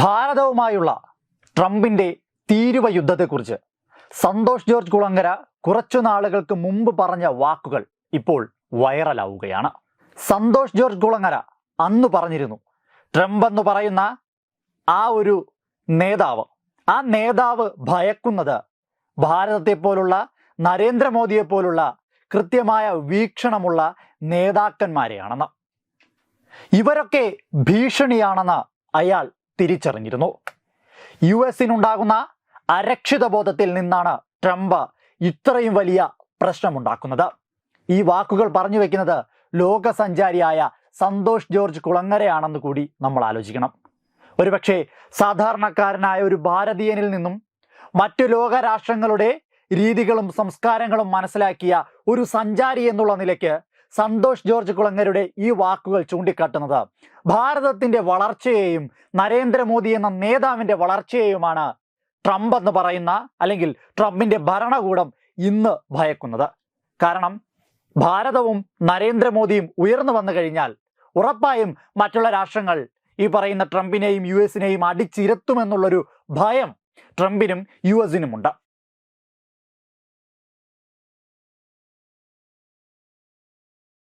ഭാരതവുമായുള്ള ട്രംപിന്റെ തീരുവ യുദ്ധത്തെക്കുറിച്ച് സന്തോഷ് ജോർജ് കുളങ്ങര കുറച്ചു നാളുകൾക്ക് മുമ്പ് പറഞ്ഞ വാക്കുകൾ ഇപ്പോൾ വൈറലാവുകയാണ്. സന്തോഷ് ജോർജ് കുളങ്ങര അന്ന് പറഞ്ഞിരുന്നു ട്രംപ് എന്ന് പറയുന്ന ആ ഒരു നേതാവ് ആ നേതാവ് ഭയക്കുന്നത് ഭാരതത്തെ പോലുള്ള നരേന്ദ്രമോദിയെ പോലുള്ള കൃത്യമായ വീക്ഷണമുള്ള നേതാക്കന്മാരെയാണെന്ന്. ഇവരൊക്കെ ഭീഷണിയാണെന്ന് അയാൾ തിരിച്ചറിഞ്ഞിരുന്നു. യു എസിനുണ്ടാകുന്ന അരക്ഷിതബോധത്തിൽ നിന്നാണ് ട്രംപ് ഇത്രയും വലിയ പ്രശ്നമുണ്ടാക്കുന്നത്. ഈ വാക്കുകൾ പറഞ്ഞു വെക്കുന്നത് ലോകസഞ്ചാരിയായ സന്തോഷ് ജോർജ് കുളങ്ങരയാണെന്ന് കൂടി നമ്മൾ ആലോചിക്കണം. ഒരുപക്ഷെ സാധാരണക്കാരനായ ഒരു ഭാരതീയനിൽ നിന്നും മറ്റു ലോകരാഷ്ട്രങ്ങളുടെ രീതികളും സംസ്കാരങ്ങളും മനസ്സിലാക്കിയ ഒരു സഞ്ചാരി എന്നുള്ള നിലയ്ക്ക് സന്തോഷ് ജോർജ് കുളങ്ങരുടെ ഈ വാക്കുകൾ ചൂണ്ടിക്കാട്ടുന്നത്. ഭാരതത്തിന്റെ വളർച്ചയെയും നരേന്ദ്രമോദി എന്ന നേതാവിന്റെ വളർച്ചയെയുമാണ് ട്രംപ് എന്ന് പറയുന്ന അല്ലെങ്കിൽ ട്രംപിന്റെ ഭരണകൂടം ഇന്ന് ഭയക്കുന്നത്. കാരണം ഭാരതവും നരേന്ദ്രമോദിയും ഉയർന്നു വന്നു കഴിഞ്ഞാൽ ഉറപ്പായും മറ്റുള്ള രാഷ്ട്രങ്ങൾ ഈ പറയുന്ന ട്രംപിനെയും യു എസിനെയും അടിച്ചിരുത്തുമെന്നുള്ളൊരു ഭയം ട്രംപിനും യു എസിനുമുണ്ട്.